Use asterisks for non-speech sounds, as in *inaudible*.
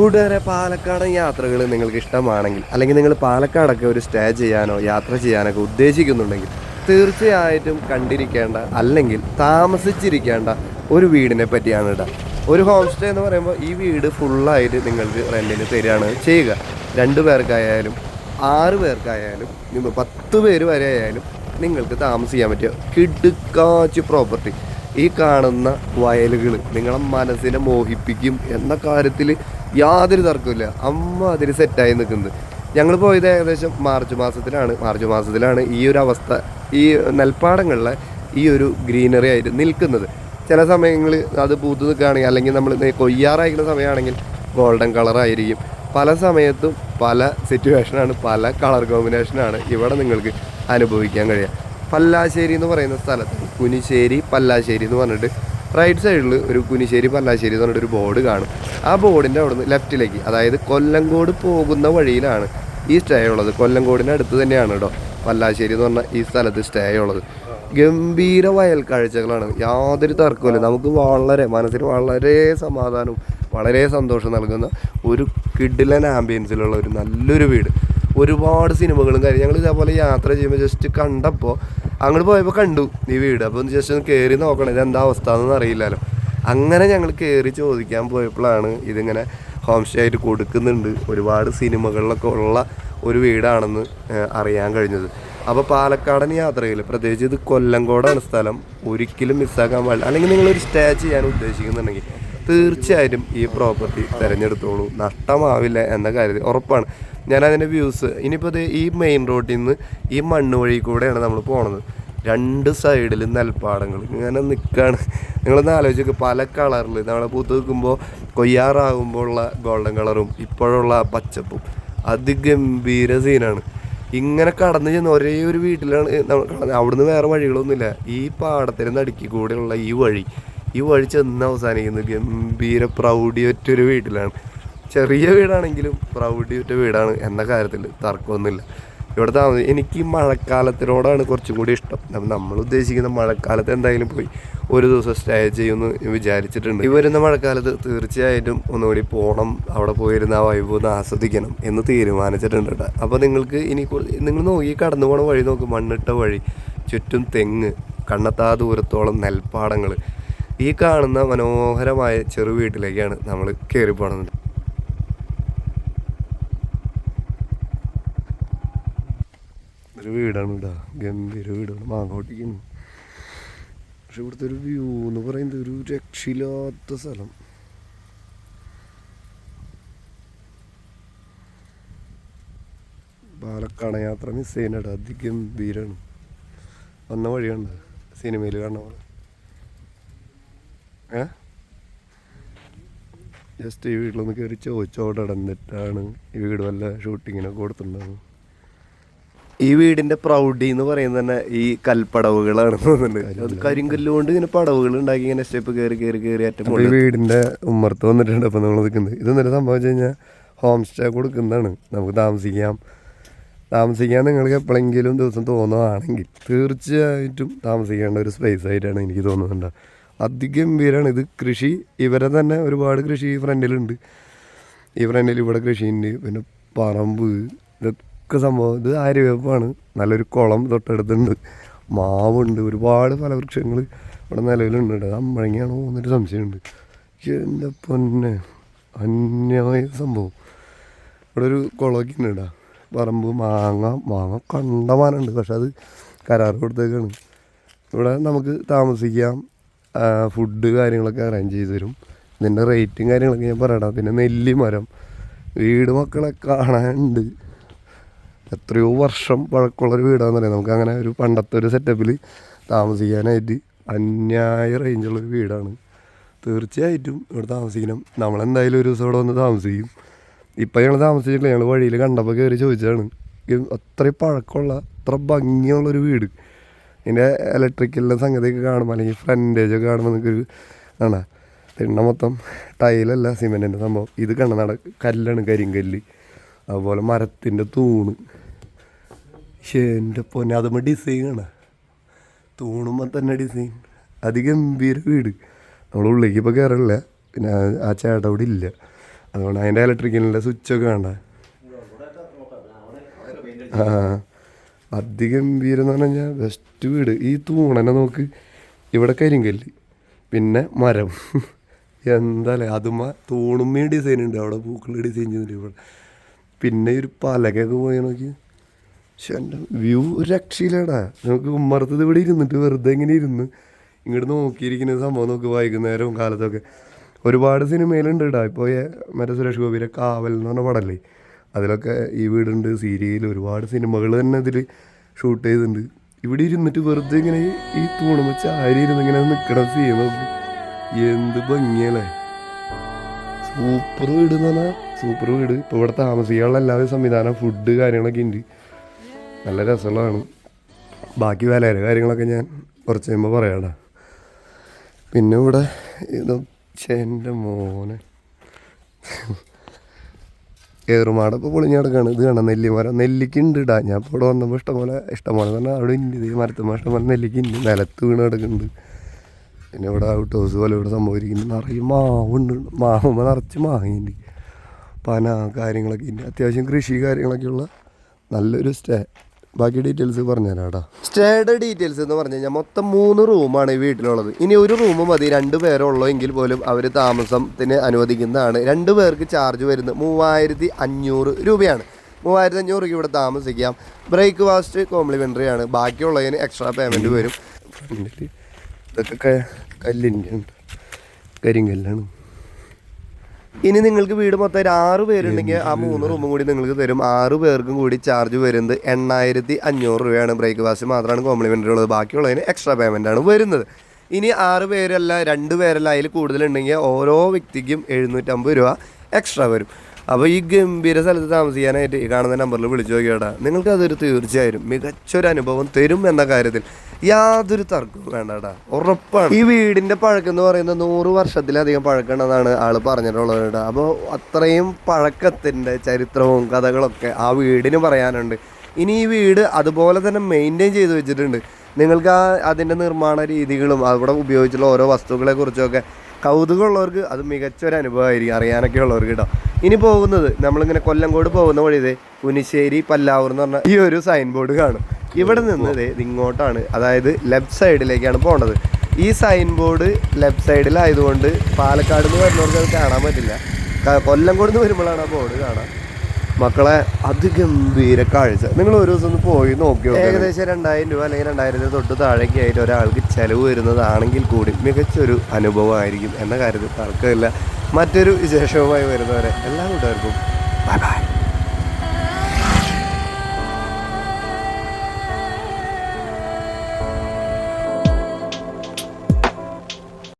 കൂട്ടുകാരെ പാലക്കാടൻ യാത്രകൾ നിങ്ങൾക്ക് ഇഷ്ടമാണെങ്കിൽ അല്ലെങ്കിൽ നിങ്ങൾ പാലക്കാടൊക്കെ ഒരു സ്റ്റേ ചെയ്യാനോ യാത്ര ചെയ്യാനൊക്കെ ഉദ്ദേശിക്കുന്നുണ്ടെങ്കിൽ തീർച്ചയായിട്ടും കണ്ടിരിക്കേണ്ട അല്ലെങ്കിൽ താമസിച്ചിരിക്കേണ്ട ഒരു വീടിനെ പറ്റിയാണ് കേട്ടോ ഒരു ഹോം സ്റ്റേ എന്ന് പറയുമ്പോൾ ഈ വീട് ഫുള്ളായിട്ട് നിങ്ങൾക്ക് റെന്റിന് തരികയാണ് ചെയ്യുക. രണ്ട് പേർക്കായാലും ആറ് പേർക്കായാലും ഇനി പത്ത് പേര് വരെ ആയാലും നിങ്ങൾക്ക് താമസിക്കാൻ പറ്റുക കിടുക്കാച്ച് പ്രോപ്പർട്ടി ഈ കാണുന്ന വയലുകൾ നിങ്ങളുടെ മനസ്സിനെ മോഹിപ്പിക്കും എന്ന കാര്യത്തിൽ യാതൊരു തർക്കമില്ല അമ്മ അതിൽ സെറ്റായി നിൽക്കുന്നത്. ഞങ്ങൾ പോയത് ഏകദേശം മാർച്ച് മാസത്തിലാണ്. മാർച്ച് മാസത്തിലാണ് ഈ ഒരു അവസ്ഥ ഈ നെൽപ്പാടങ്ങളിലെ ഈ ഒരു ഗ്രീനറി ആയിട്ട് നിൽക്കുന്നത്. ചില സമയങ്ങളിൽ അത് പൂത്ത് നിൽക്കുകയാണെങ്കിൽ അല്ലെങ്കിൽ നമ്മൾ കൊയ്യാറായിരിക്കുന്ന സമയമാണെങ്കിൽ ഗോൾഡൻ കളറായിരിക്കും പല സമയത്തും പല സിറ്റുവേഷനാണ് പല കളർ കോമ്പിനേഷനാണ് ഇവിടെ നിങ്ങൾക്ക് അനുഭവിക്കാൻ കഴിയുക. പല്ലാശ്ശേരി എന്ന് പറയുന്ന സ്ഥലത്ത് കുനിശ്ശേരി പല്ലാശ്ശേരി എന്ന് പറഞ്ഞിട്ട് റൈറ്റ് സൈഡിൽ ഒരു കുനിശ്ശേരി പല്ലാശ്ശേരി എന്ന് പറഞ്ഞിട്ട് ഒരു ബോർഡ് കാണും. ആ ബോർഡിന്റെ അവിടുന്ന് ലെഫ്റ്റിലേക്ക് അതായത് കൊല്ലങ്കോട് പോകുന്ന വഴിയിലാണ് ഈ സ്റ്റേ ഉള്ളത്. കൊല്ലങ്കോടിന്റെ അടുത്ത് തന്നെയാണ് കേട്ടോ പല്ലാശ്ശേരി എന്ന് പറഞ്ഞ ഈ സ്ഥലത്ത് സ്റ്റേ ഉള്ളത്. ഗംഭീര വയൽ കാഴ്ചകളാണ് യാതൊരു തർക്കമില്ല നമുക്ക് വളരെ മനസ്സിന് വളരെ സമാധാനവും വളരെ സന്തോഷം നൽകുന്ന ഒരു കിഡിലൻ ആംബിയൻസിലുള്ള ഒരു നല്ലൊരു വീട്. ഒരുപാട് സിനിമകളും കാര്യം ഞങ്ങൾ ഇതേപോലെ യാത്ര ചെയ്യുമ്പോൾ ജസ്റ്റ് കണ്ടപ്പോൾ അങ്ങോട്ട് പോയപ്പോൾ കണ്ടു ഈ വീട്. അപ്പോൾ ഒന്ന് ജസ്റ്റ് ഒന്ന് കയറി നോക്കണം. ഇതെന്താ അവസ്ഥ എന്നൊന്നും അറിയില്ലല്ലോ. അങ്ങനെ ഞങ്ങൾ കയറി ചോദിക്കാൻ പോയപ്പോഴാണ് ഇതിങ്ങനെ ഹോം സ്റ്റേ ആയിട്ട് കൊടുക്കുന്നുണ്ട്. ഒരുപാട് സിനിമകളിലൊക്കെ ഉള്ള ഒരു വീടാണെന്ന് അറിയാൻ കഴിഞ്ഞത്. അപ്പോൾ പാലക്കാടൻ യാത്രയിൽ പ്രത്യേകിച്ച് ഇത് കൊല്ലംകോടാണ് സ്ഥലം. ഒരിക്കലും മിസ്സാക്കാൻ പാടില്ല. അല്ലെങ്കിൽ നിങ്ങളൊരു സ്റ്റേ ചെയ്യാൻ ഉദ്ദേശിക്കുന്നുണ്ടെങ്കിൽ തീർച്ചയായിട്ടും ഈ പ്രോപ്പർട്ടി തിരഞ്ഞെടുത്തോളൂ. നഷ്ടമാവില്ല എന്ന കാര്യത്തിൽ ഉറപ്പാണ്. ഞാൻ അതിന്റെ വ്യൂസ് ഇനിയിപ്പോൾ ഇത് ഈ മെയിൻ റോഡിൽ നിന്ന് ഈ മണ്ണ് വഴി കൂടെയാണ് നമ്മൾ പോണത്. രണ്ട് സൈഡിൽ നെൽപ്പാടങ്ങൾ ഇങ്ങനെ നിൽക്കുകയാണ് നിങ്ങളൊന്ന് ആലോചിച്ചൊക്കെ. പല കളറിൽ നമ്മളെ പൂത്ത് നിൽക്കുമ്പോൾ കൊയ്യാറാകുമ്പോൾ ഉള്ള ഗോൾഡൻ കളറും ഇപ്പോഴുള്ള പച്ചപ്പും. അതിഗംഭീര സീനാണ് ഇങ്ങനെ കടന്നു ചെന്ന് ഒരേ ഒരു വീട്ടിലാണ് അവിടുന്ന് വേറെ വഴികളൊന്നുമില്ല. ഈ പാടത്തിന് നടുക്കി കൂടെയുള്ള ഈ വഴി. ഈ വഴി ചെന്ന് അവസാനിക്കുന്നത്. ഗംഭീര പ്രൗഢിയൊറ്റൊരു വീട്ടിലാണ്. ചെറിയ വീടാണെങ്കിലും പ്രൗഢിയൊറ്റ വീടാണ് എന്ന കാര്യത്തിൽ തർക്കമൊന്നുമില്ല. ഇവിടെ താമസം എനിക്ക് ഈ മഴക്കാലത്തിനോടാണ് കുറച്ചും കൂടി ഇഷ്ടം. നമ്മൾ ഉദ്ദേശിക്കുന്ന മഴക്കാലത്ത് എന്തായാലും പോയി ഒരു ദിവസം സ്റ്റേ ചെയ്യുമെന്ന് വിചാരിച്ചിട്ടുണ്ട്. ഈ വരുന്ന മഴക്കാലത്ത് തീർച്ചയായിട്ടും ഒന്നുകൂടി പോകണം അവിടെ പോയിരുന്ന ആ വൈബ് ഒന്ന് ആസ്വദിക്കണം എന്ന് തീരുമാനിച്ചിട്ടുണ്ട് കേട്ടോ. അപ്പോൾ നിങ്ങൾക്ക് ഇനി നിങ്ങൾ നോക്കി കടന്നു പോണ വഴി നോക്കും. മണ്ണിട്ട വഴി ചുറ്റും തെങ്ങ് കണ്ണത്താ ദൂരത്തോളം നെൽപ്പാടങ്ങൾ ഈ കാണുന്ന മനോഹരമായ ചെറു വീട്ടിലേക്കാണ് നമ്മൾ കയറി പോണത്. ഒരു വീടാണ് ഇവിടെ. ഗംഭീര വീടാണ്. മാങ്ങോട്ടിക്കുന്നു പക്ഷെ ഇവിടുത്തെ ഒരു വ്യൂ എന്ന് പറയുന്നത് ഒരു രക്ഷയില്ലാത്ത സ്ഥലം. പാലക്കാട് യാത്ര മിസ് ചെയ്യുന്നട. അതിഗംഭീരാണ്. വന്ന വഴിയുണ്ട് സിനിമയിൽ കാണുന്ന പോലെ. ഏ? ജസ്റ്റ് ഈ വീട്ടിലൊന്ന് കയറി ചോദിച്ചോടെ എന്നിട്ടാണ് ഈ വീട് വല്ല ഷൂട്ടിങ്ങിനൊക്കെ കൊടുത്തിട്ടുണ്ടാവും ഈ വീടിന്റെ പ്രൗഢി എന്ന് പറയുന്നത് തന്നെ ഈ കൽപ്പടവുകളാണ് തോന്നുന്നുണ്ട്. അത് കരിങ്കല്ല് കൊണ്ട് ഇങ്ങനെ പടവുകൾ ഉണ്ടാക്കി ഇങ്ങനെ സ്റ്റെപ്പ് കയറി കയറി കയറി അറ്റം ഈ വീടിന്റെ ഉമ്മർത്ത് വന്നിട്ടുണ്ട് അപ്പൊ നമ്മൾ നിൽക്കുന്നത്. ഇത് സംഭവം സംഭവിച്ചു കഴിഞ്ഞാൽ ഹോം സ്റ്റേ കൊടുക്കുന്നതാണ്. നമുക്ക് താമസിക്കാം. താമസിക്കാൻ നിങ്ങൾക്ക് എപ്പോഴെങ്കിലും ദിവസം തോന്നുകയാണെങ്കിൽ തീർച്ചയായിട്ടും താമസിക്കേണ്ട ഒരു സ്പേസ് ആയിട്ടാണ് എനിക്ക് തോന്നുന്നുണ്ട്. അതിഗംഭീരമാണ് ഇത്. കൃഷി ഇവരെ തന്നെ ഒരുപാട് കൃഷി ഈ ഫ്രണ്ടിലുണ്ട് ഈ ഫ്രണ്ടിൽ ഇവിടെ കൃഷിയുണ്ട് പിന്നെ പറമ്പ് ഇതൊക്കെ സംഭവം. ഇത് ആര്യവേപ്പാണ് നല്ലൊരു കുളം തൊട്ടടുത്തുണ്ട്. മാവുണ്ട് ഒരുപാട് ഫലവൃക്ഷങ്ങൾ ഇവിടെ നിലവിലുണ്ട്. അമ്പഴങ്ങയാണോ എന്നൊരു സംശയമുണ്ട്. എന്റെ പൊന്നെ അന്യമായ സംഭവം. ഇവിടെ ഒരു കുളമൊക്കെ ഉണ്ട് പറമ്പ് മാങ്ങ മാങ്ങ കണ്ടമാനുണ്ട് പക്ഷെ അത് കരാർ കൊടുത്തേക്കാണ്. ഇവിടെ നമുക്ക് താമസിക്കാം. ഫുഡ് കാര്യങ്ങളൊക്കെ അറേഞ്ച് ചെയ്ത് തരും. ഇതിന്റെ റേറ്റും കാര്യങ്ങളൊക്കെ ഞാൻ പറയണം പിന്നെ നെല്ലി മരം. വീട് മക്കളെ കാണാനുണ്ട്. എത്രയോ വർഷം പഴക്കമുള്ളൊരു വീടാന്ന് പറയാം നമുക്ക് അങ്ങനെ ഒരു പണ്ടത്തെ ഒരു സെറ്റപ്പിൽ താമസിക്കാനായിട്ട് അന്യായ റേഞ്ചുള്ളൊരു വീടാണ്. തീർച്ചയായിട്ടും ഇവിടെ താമസിക്കണം. നമ്മളെന്തായാലും ഒരു ദിവസം ഇവിടെ വന്ന് താമസിക്കും. ഇപ്പം ഞങ്ങൾ താമസിച്ചിട്ടില്ല. ഞങ്ങൾ വഴിയിൽ കണ്ടപ്പോൾ കയറി ചോദിച്ചതാണ്. അത്രയും പഴക്കമുള്ള അത്ര ഭംഗിയുള്ളൊരു വീട്. ഇതിന്റെ ഇലക്ട്രിക്കലിന്റെ സംഗതിയൊക്കെ കാണുമ്പോൾ അല്ലെങ്കിൽ ഫ്രണ്ടേജ് ഒക്കെ കാണുമ്പോൾ നമുക്കൊരു ആണ്? തിണ്ണ മൊത്തം ടൈലല്ല സിമെന്റിന്റെ സംഭവം. ഇത് കണ്ണ നട കല്ലാണ് കരിങ്കല്ല്. അതുപോലെ മരത്തിന്റെ തൂണ്. പക്ഷേ എന്റെ പൊന്നെ അതുമ്പോൾ ഡിസൈൻ ആണ്? തൂണുമ്പോൾ തന്നെ ഡിസൈൻ അതിഗംഭീര വീട്. നമ്മൾ ഉള്ളിലേക്ക് ഇപ്പോൾ കയറില്ല പിന്നെ ആ- ചേട്ട അവിടെ ഇല്ല. അതുകൊണ്ട് അതിന്റെ ഇലക്ട്രിക്കലിന്റെ സ്വിച്ചൊക്കെ വേണ്ട. ആ. അതിഗംഭീരം എന്ന് പറഞ്ഞാൽ ബെസ്റ്റ് വീട്. ഈ തൂണനെ നോക്ക്. ഇവിടെ കരിങ്കല്ല് പിന്നെ മരം. *laughs* എന്താല്ലേ? അതുമാ തൂണുമ്മയും ഡിസൈൻ ഉണ്ട്. അവിടെ പൂക്കൾ ഡിസൈൻ ചെയ്തിട്ടുണ്ട് ഇവിടെ. പിന്നെ ഒരു പലകൊക്കെ പോയി നോക്കി. പക്ഷെ എന്റെ വ്യൂ ഒരു നമുക്ക് ഉമ്മറത്തത് ഇവിടെ ഇരുന്നിട്ട് വെറുതെ ഇങ്ങനെ ഇരുന്ന് ഇങ്ങോട്ട് നോക്കിയിരിക്കുന്ന സംഭവം നോക്ക് വൈകുന്നേരവും കാലത്തൊക്കെ. ഒരുപാട് സിനിമയിലുണ്ട് ഇടാ ഇപ്പോൾ മറ്റേ സുരേഷ് ഗോപിയുടെ കാവൽ എന്ന് പറഞ്ഞ പടമല്ലേ അതിലൊക്കെ ഈ വീടുണ്ട് സീരിയൽ ഒരുപാട് സിനിമകൾ തന്നെ ഇതിൽ ഷൂട്ട് ചെയ്തിട്ടുണ്ട്. ഇവിടെ ഇരുന്നിട്ട് വെറുതെ ഇങ്ങനെ ഈ- ഈ തൂണം വെച്ച് ആരി ഇരുന്ന് ഇങ്ങനെ നിൽക്കണം സീന എന്ത് ഭംഗിയല്ലേ. സൂപ്പർ വീട് എന്ന് പറഞ്ഞാൽ സൂപ്പർ വീട്. ഇപ്പോൾ ഇവിടെ താമസിക്കാനുള്ള എല്ലാവിധ സംവിധാനം ഫുഡ് കാര്യങ്ങളൊക്കെ ഉണ്ട് നല്ല രസമുള്ളതാണ്. ബാക്കി വിലയുടെ കാര്യങ്ങളൊക്കെ ഞാൻ കുറച്ച് കഴിയുമ്പോൾ പറയാടാ. പിന്നെ ഇവിടെ ഇത് എന്റെ മോനെ. ഏറുമാട് ഇപ്പോൾ പൊളിഞ്ഞ് കിടക്കുകയാണ് ഇത് കാണാം നെല്ലിമരം നെല്ലിക്ക് ഉണ്ട് ഇടാ ഞാൻ ഇപ്പോൾ ഇവിടെ വന്നപ്പോൾ ഇഷ്ടംപോലെ ഇഷ്ടംപോലെ തന്നെ അവിടെ ഉണ്ട്. ഇത് മരത്തുമ്പോൾ ഇഷ്ടംപോലെ നെല്ലിക്ക് ഉണ്ട്. നിലത്ത് വീണ് കിടക്കുന്നുണ്ട്. പിന്നെ ഇവിടെ ഔട്ട് ഹൗസ് പോലെ ഇവിടെ സംഭവിക്കുന്നു നിറയെ മാവുണ്ട് മാവുമ്പോൾ നിറച്ച് മാങ്ങയുണ്ട് പന കാര്യങ്ങളൊക്കെ ഉണ്ട്. അത്യാവശ്യം കൃഷി കാര്യങ്ങളൊക്കെയുള്ള നല്ലൊരു സ്റ്റേ ബാക്കി ഡീറ്റെയിൽസ് പറഞ്ഞുതരാം കേട്ടോ. സ്റ്റേയുടെ ഡീറ്റെയിൽസ് എന്ന് പറഞ്ഞു കഴിഞ്ഞാൽ മൊത്തം മൂന്ന് റൂമാണ് ഈ വീട്ടിലുള്ളത്. ഇനി ഒരു റൂം മതി രണ്ട് പേരുള്ളൂ എങ്കിൽ പോലും അവർ താമസത്തിന് അനുവദിക്കുന്നതാണ്. രണ്ട് പേർക്ക് ചാർജ് വരുന്നത് മൂവായിരത്തി അഞ്ഞൂറ് രൂപയാണ്. മൂവായിരത്തി അഞ്ഞൂറ് രൂപ ഇവിടെ താമസിക്കാം. ബ്രേക്ക്ഫാസ്റ്റ് കോംപ്ലിമെന്ററി ആണ്. ബാക്കിയുള്ളതിന് എക്സ്ട്രാ പേയ്മെന്റ് വരും. ഇതൊക്കെ കല്ലിന്റെ കരിങ്കല്ലാണ്. ഇനി നിങ്ങൾക്ക് വീട് മൊത്തം ഒരു ആറ് പേരുണ്ടെങ്കിൽ ആ മൂന്ന് റൂമും കൂടി നിങ്ങൾക്ക് തരും. ആറ് പേർക്കും കൂടി ചാർജ് വരുന്നത് എണ്ണായിരത്തി അഞ്ഞൂറ് രൂപയാണ്. ബ്രേക്ക്ഫാസ്റ്റ് മാത്രമാണ് കോംപ്ലിമെന്ററി ഉള്ളത്. ബാക്കിയുള്ളതിന് എക്സ്ട്രാ പേയ്മെന്റ് ആണ് വരുന്നത്. ഇനി ആറ് പേരല്ല രണ്ട് പേരല്ല അതിൽ കൂടുതലുണ്ടെങ്കിൽ ഓരോ വ്യക്തിക്കും എഴുന്നൂറ്റമ്പത് രൂപ എക്സ്ട്രാ വരും. അപ്പോൾ ഈ ഗംഭീര സ്ഥലത്ത് താമസിക്കാനായിട്ട് ഈ കാണുന്ന നമ്പറിൽ വിളിച്ചു നോക്കിയാടാ നിങ്ങൾക്ക് അതൊരു തീർച്ചയായും മികച്ചൊരു അനുഭവം തരും എന്ന കാര്യത്തിൽ യാതൊരു തർക്കവും വേണ്ടടാ. ഉറപ്പാണ്. ഈ വീടിന്റെ പഴക്കം എന്ന് പറയുന്നത് നൂറ് വർഷത്തിലധികം പഴക്കണമെന്നാണ് ആൾ പറഞ്ഞിട്ടുള്ളത് അപ്പോൾ അത്രയും പഴക്കത്തിന്റെ ചരിത്രവും കഥകളൊക്കെ ആ വീടിന് പറയാനുണ്ട്. ഇനി ഈ വീട് അതുപോലെ തന്നെ മെയിന്റെയിൻ ചെയ്ത് വെച്ചിട്ടുണ്ട്. നിങ്ങൾക്ക് ആ അതിന്റെ നിർമ്മാണ രീതികളും അവിടെ ഉപയോഗിച്ചുള്ള ഓരോ വസ്തുക്കളെ കുറിച്ചൊക്കെ കൗതുകമുള്ളവർക്ക് അത് മികച്ചൊരു അനുഭവമായിരിക്കും അറിയാനൊക്കെ ഉള്ളവർക്ക് കേട്ടോ ഇനി പോകുന്നത് നമ്മളിങ്ങനെ കൊല്ലങ്കോട് പോകുന്ന വഴി ഇതേ പുനിശ്ശേരി പല്ലാവൂർ എന്ന് പറഞ്ഞ ഈ ഒരു സൈൻ ബോർഡ് കാണും. ഇവിടെ നിന്ന് ദേ ഇങ്ങോട്ടാണ് അതായത് ലെഫ്റ്റ് സൈഡിലേക്കാണ് പോകേണ്ടത് ഈ സൈൻ ബോർഡ് ലെഫ്റ്റ് സൈഡിലായതുകൊണ്ട് പാലക്കാട് നിന്ന് വരുന്നവർക്ക് അത് കാണാൻ പറ്റില്ല. കൊല്ലംകോട് നിന്ന് വരുമ്പോഴാണ് ആ ബോർഡ് കാണാം. മക്കളെ അതിഗംഭീര കാഴ്ച. നിങ്ങൾ ഒരു ദിവസം പോയി നോക്കിയോ ഏകദേശം രണ്ടായിരം രൂപ അല്ലെങ്കിൽ രണ്ടായിരത്തിന് തൊട്ട് താഴേക്ക് ആയിട്ട് ഒരാൾക്ക് ചെലവ് വരുന്നതാണെങ്കിൽ കൂടി മികച്ചൊരു അനുഭവമായിരിക്കും എന്ന കാര്യത്തിൽ തർക്കമില്ല. മറ്റൊരു വിശേഷവുമായി വരുന്നവരെ എല്ലാ കൂട്ടുകാർക്കും ബൈ ബൈ.